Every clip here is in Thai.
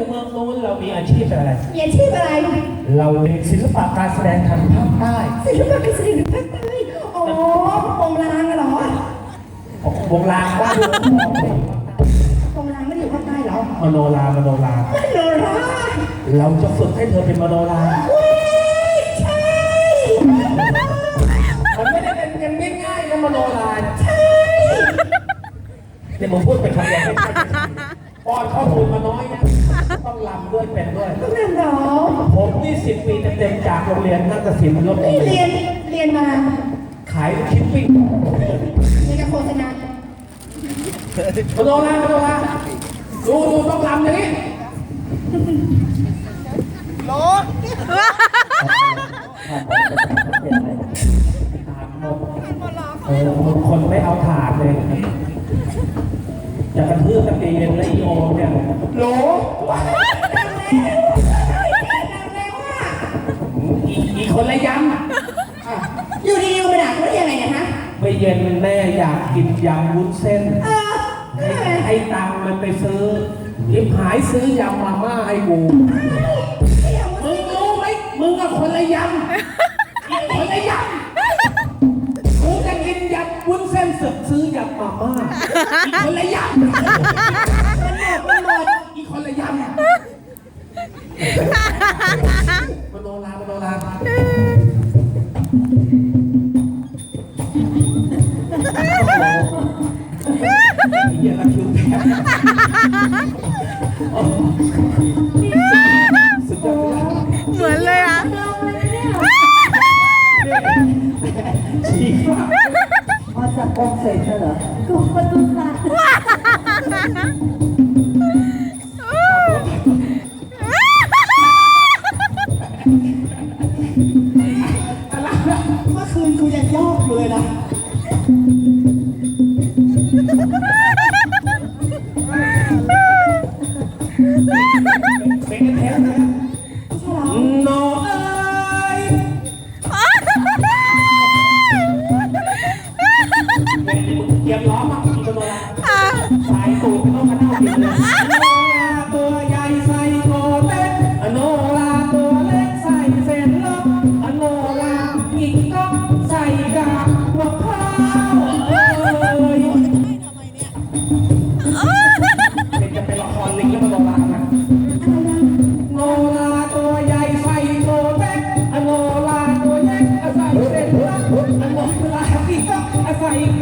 อยู่เมืองนู้นเรามีอาชีพอะไร มีอาชีพอะไร เราเป็นศิลปะการแสดงทางภาคใต้ศิลปะการแสดงภาคใต้อ๋อโปงลางเหรอวงลางบ้านโปงลางไม่ได้อยู่ภาคใต้เหรอมโนรามโนรามโนราเราจะฝึกให้เธอเป็นมโนราเว้ยใช่มันไม่ได้เป็นกันง่ายๆนะมโนราเนี่ยเนี่ยมึงพูดเป็นคำเดียวไม่ใช่ ป้อนข้อมูลมาน้อยนะต้องลำด้วยเป็นด้วยต้องนั่นเหรอผมนี่สิบปีเต็มๆจากโรงเรียนนาฏศิลป์ลบบุนี่รีเรียนเรียนมาขายลูกชิ้นปิ้งในการโฆษณามโนรามโนราดูดูต้องลำอย่างนี้ต จะกระทืบกระตีเป็นละอีโอเนี่ยโหลอีอีคนละยำอะอยู่ดีๆมาด่าเขาได้ยังไงเนะฮะไม่เย็นแม่อยากกินยำวุ้นเส้น เออให้ไม่เป็นไรให้ตังค์มันไปซื้อยิบหายซื้อยำมาม่าให้กูมึงรู้ไหมมึงกับคนละยำอีกคนละยำกูจะกินยำวุ้นเส้นสึกซื้อยำมาม่า อีกคนละยำมันหมดมันหมดอีกคนละยำมโนรามโนราเหี้ยละคิวแพ้สุดยอดเหมือนเลยอะชีฟ้า จากองเสร็จเหรอ กูประตูค่ะ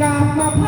กาบมาพ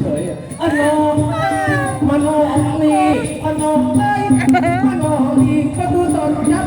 เฉยๆอโนมโนลีอโนเอ้ยมโนลีพระพุทธนจับ